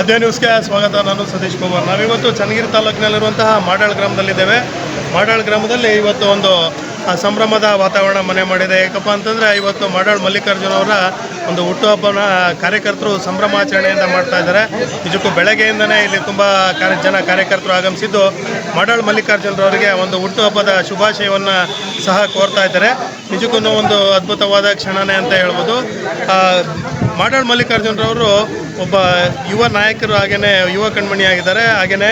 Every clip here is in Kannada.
ಅದೇ ನ್ಯೂಸ್ಗೆ ಸ್ವಾಗತ, ನಾನು ಸತೀಶ್ ಪವಾರ್ ನಾವಿವತ್ತು ಚನ್ನಗಿರಿ ತಾಲೂಕಿನಲ್ಲಿರುವಂತಹ ಮಾಡಾಳ್ ಗ್ರಾಮದಲ್ಲಿದ್ದೇವೆ. ಮಾಡಾಳ್ ಗ್ರಾಮದಲ್ಲಿ ಇವತ್ತು ಒಂದು ಸಂಭ್ರಮದ ವಾತಾವರಣ ಮನೆ ಮಾಡಿದೆ. ಯಾಕಪ್ಪ ಅಂತಂದರೆ ಇವತ್ತು ಮಾಡಾಳ್ ಮಲ್ಲಿಕಾರ್ಜುನ ಅವರ ಒಂದು ಹುಟ್ಟುಹಬ್ಬನ ಕಾರ್ಯಕರ್ತರು ಸಂಭ್ರಮಾಚರಣೆಯಿಂದ ಮಾಡ್ತಾ ಇದ್ದಾರೆ. ನಿಜಕ್ಕೂ ಬೆಳಗ್ಗೆಯಿಂದನೇ ಇಲ್ಲಿ ತುಂಬ ಜನ ಕಾರ್ಯಕರ್ತರು ಆಗಮಿಸಿದ್ದು ಮಾಡಾಳ್ ಮಲ್ಲಿಕಾರ್ಜುನರವರಿಗೆ ಒಂದು ಹುಟ್ಟುಹಬ್ಬದ ಶುಭಾಶಯವನ್ನು ಸಹ ಕೋರ್ತಾ ಇದ್ದಾರೆ. ನಿಜಕ್ಕೂ ಒಂದು ಅದ್ಭುತವಾದ ಕ್ಷಣನೇ ಅಂತ ಹೇಳ್ಬೋದು. ಮಾಡಾಳ್ ಮಲ್ಲಿಕಾರ್ಜುನರವರು ಒಬ್ಬ ಯುವ ನಾಯಕರು ಹಾಗೆಯೇ ಯುವ ಕಣ್ಮಣಿಯಾಗಿದ್ದಾರೆ ಹಾಗೆಯೇ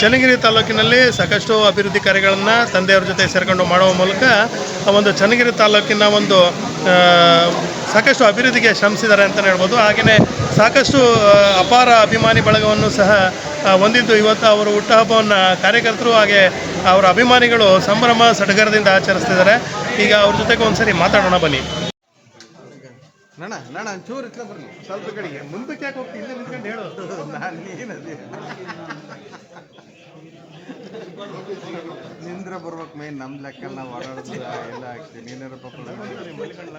ಚನ್ನಗಿರಿ ತಾಲೂಕಿನಲ್ಲಿ ಸಾಕಷ್ಟು ಅಭಿವೃದ್ಧಿ ಕಾರ್ಯಗಳನ್ನು ತಂದೆಯವ್ರ ಜೊತೆ ಸೇರ್ಕೊಂಡು ಮಾಡುವ ಮೂಲಕ ಒಂದು ಚನ್ನಗಿರಿ ತಾಲೂಕಿನ ಒಂದು ಸಾಕಷ್ಟು ಅಭಿವೃದ್ಧಿಗೆ ಶ್ರಮಿಸಿದ್ದಾರೆ ಅಂತಲೇ ಹೇಳ್ಬೋದು. ಹಾಗೆಯೇ ಸಾಕಷ್ಟು ಅಪಾರ ಅಭಿಮಾನಿ ಬಳಗವನ್ನು ಸಹ ಹೊಂದಿದ್ದು ಇವತ್ತು ಅವರು ಹುಟ್ಟುಹಬ್ಬವನ್ನು ಕಾರ್ಯಕರ್ತರು ಹಾಗೆ ಅವರ ಅಭಿಮಾನಿಗಳು ಸಂಭ್ರಮ ಸಡಗರದಿಂದ ಆಚರಿಸ್ತಿದ್ದಾರೆ. ಈಗ ಅವ್ರ ಜೊತೆಗೆ ಒಂದು ಸರಿ ಮಾತಾಡೋಣ ಬನ್ನಿ. ನಣ ನಣ ಒಂಚೂರು ಇಟ್ಲ ಬರ್ಲಿ. ಸ್ವಲ್ಪ ಕಡೆಗೆ. ಮುಂದಕ್ಕೆ ಯಾಕೆ ಹೋಗ್ತಿ? ಇಲ್ಲೇ ನಿಂತ್ಕೊಂಡು ಹೇಳು. ನಾನು ನೀನದಿ ನಿಂದ್ರ ಬರ್ಬೇಕು ಮೇನ್ ನಮ್ ಲೆಕ್ಕ ನಾವು ಓಡಾಡೋದು ಎಲ್ಲ ಆಗ್ತೀವಿ ನೀನಾರ ಪಾಪ ಮಲ್ಲಿಕಣ್ಣ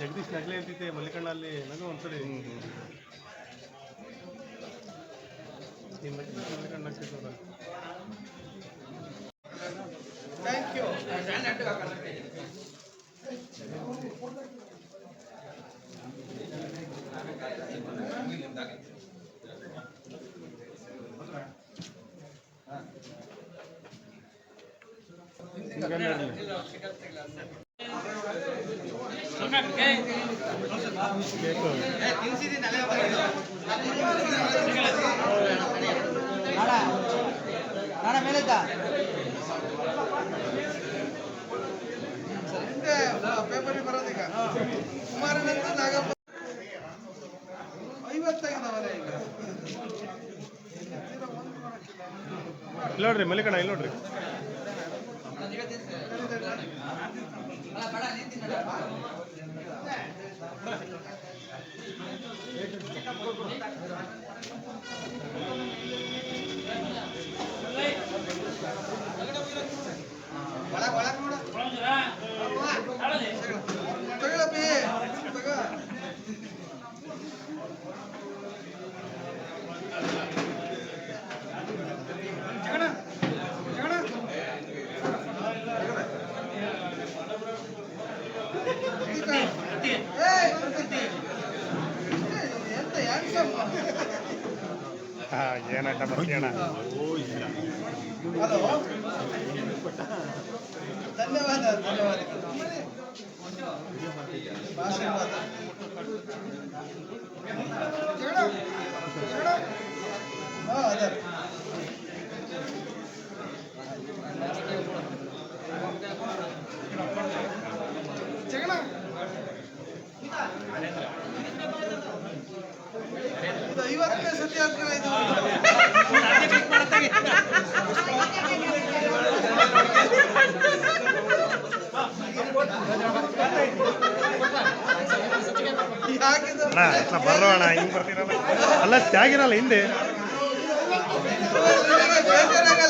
ಜಗದೀಶ್ ನಗಲೆ ಅಂತಿದ್ದೆ ಮಲ್ಲಿಕಣ್ಣ ಅಲ್ಲಿ ನನಗೂ ಒಂದ್ಸರಿ. ನೀನ್ ಥ್ಯಾಂಕ್ ಮಲ್ಲಿಕಣ್ಣ ನಗ್ತಿದ್ನಲ್ಲ. ಪೇಪರಿಗೆ ಬರೋದೀಗ ಕುಮಾರನಂತ ಇಲ್ಲಿ ನೋಡ್ರಿ ಮಲ್ಲಿಕಣ ಇಲ್ಲಿ ನೋಡ್ರಿ ಏಯ್ ಬರ್ತೀಯಣ ಧನ್ಯವಾದ ಧನ್ಯವಾದ. ಆಶೀರ್ವಾದ ಬರೋಣ ಹಿಂಗ್ ಬರ್ತೀರಲ್ಲ ಅಲ್ಲ ತ್ಯಾಗಿರಲ್ಲ ಹಿಂದೆ.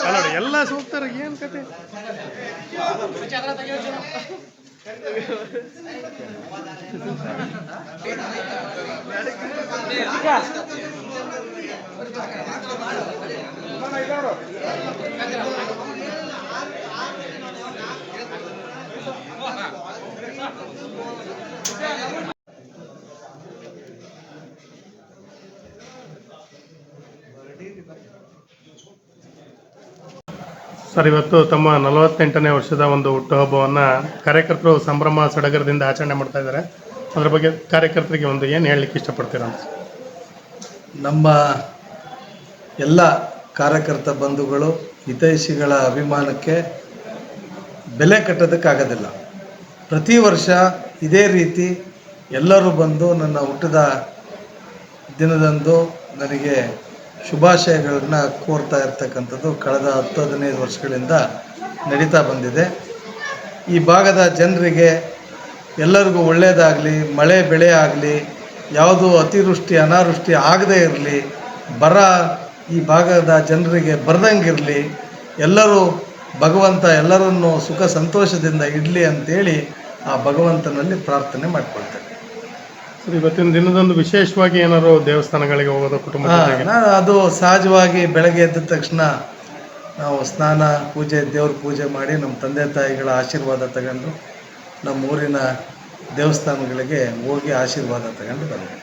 ಅಲ್ಲ ಎಲ್ಲ ಸೂಕ್ತಾರ ಏನು ಕತೆ? ಸರ್, ಇವತ್ತು ತಮ್ಮ ನಲವತ್ತೆಂಟನೇ ವರ್ಷದ ಒಂದು ಹುಟ್ಟುಹಬ್ಬವನ್ನು ಕಾರ್ಯಕರ್ತರು ಸಂಭ್ರಮ ಸಡಗರದಿಂದ ಆಚರಣೆ ಮಾಡ್ತಾ ಇದ್ದಾರೆ. ಅದ್ರ ಬಗ್ಗೆ ಕಾರ್ಯಕರ್ತರಿಗೆ ಒಂದು ಏನು ಹೇಳಲಿಕ್ಕೆ ಇಷ್ಟಪಡ್ತೀರ ನಮ್ಮ ಎಲ್ಲ ಕಾರ್ಯಕರ್ತ ಬಂಧುಗಳು, ಹಿತೈಷಿಗಳ ಅಭಿಮಾನಕ್ಕೆ ಬೆಲೆ ಕಟ್ಟೋದಕ್ಕಾಗೋದಿಲ್ಲ. ಪ್ರತಿ ವರ್ಷ ಇದೇ ರೀತಿ ಎಲ್ಲರೂ ಬಂದು ನನ್ನ ಹುಟ್ಟಿದ ದಿನದಂದು ನನಗೆ ಶುಭಾಶಯಗಳನ್ನ ಕೋರ್ತಾ ಇರ್ತಕ್ಕಂಥದ್ದು ಕಳೆದ ಹತ್ತು ಹದಿನೈದು ವರ್ಷಗಳಿಂದ ನಡೀತಾ ಬಂದಿದೆ. ಈ ಭಾಗದ ಜನರಿಗೆ ಎಲ್ಲರಿಗೂ ಒಳ್ಳೆಯದಾಗಲಿ ಮಳೆ ಬೆಳೆ ಆಗಲಿ, ಯಾವುದು ಅತಿವೃಷ್ಟಿ, ಅನಾವೃಷ್ಟಿ ಆಗದೇ ಇರಲಿ, ಬರ ಈ ಭಾಗದ ಜನರಿಗೆ ಬರ್ದಂಗಿರಲಿ ಎಲ್ಲರೂ ಭಗವಂತ ಎಲ್ಲರನ್ನೂ ಸುಖ ಸಂತೋಷದಿಂದ ಇಡಲಿ ಅಂತೇಳಿ ಆ ಭಗವಂತನಲ್ಲಿ ಪ್ರಾರ್ಥನೆ ಮಾಡ್ಕೊಳ್ತೇನೆ. ಸರ್, ಇವತ್ತಿನ ದಿನದಂದು ವಿಶೇಷವಾಗಿ ಏನಾದ್ರು ದೇವಸ್ಥಾನಗಳಿಗೆ ಹೋಗೋದು ಕುಟುಂಬ ನಾನು ಅದು ಸಹಜವಾಗಿ ಬೆಳಗ್ಗೆ ಎದ್ದ ತಕ್ಷಣ ನಾವು ಸ್ನಾನ ಪೂಜೆ ದೇವ್ರ ಪೂಜೆ ಮಾಡಿ ನಮ್ಮ ತಂದೆ ತಾಯಿಗಳ ಆಶೀರ್ವಾದ ತಗೊಂಡು ನಮ್ಮ ಊರಿನ ದೇವಸ್ಥಾನಗಳಿಗೆ ಹೋಗಿ ಆಶೀರ್ವಾದ ತಗೊಂಡು ಬಂದೆ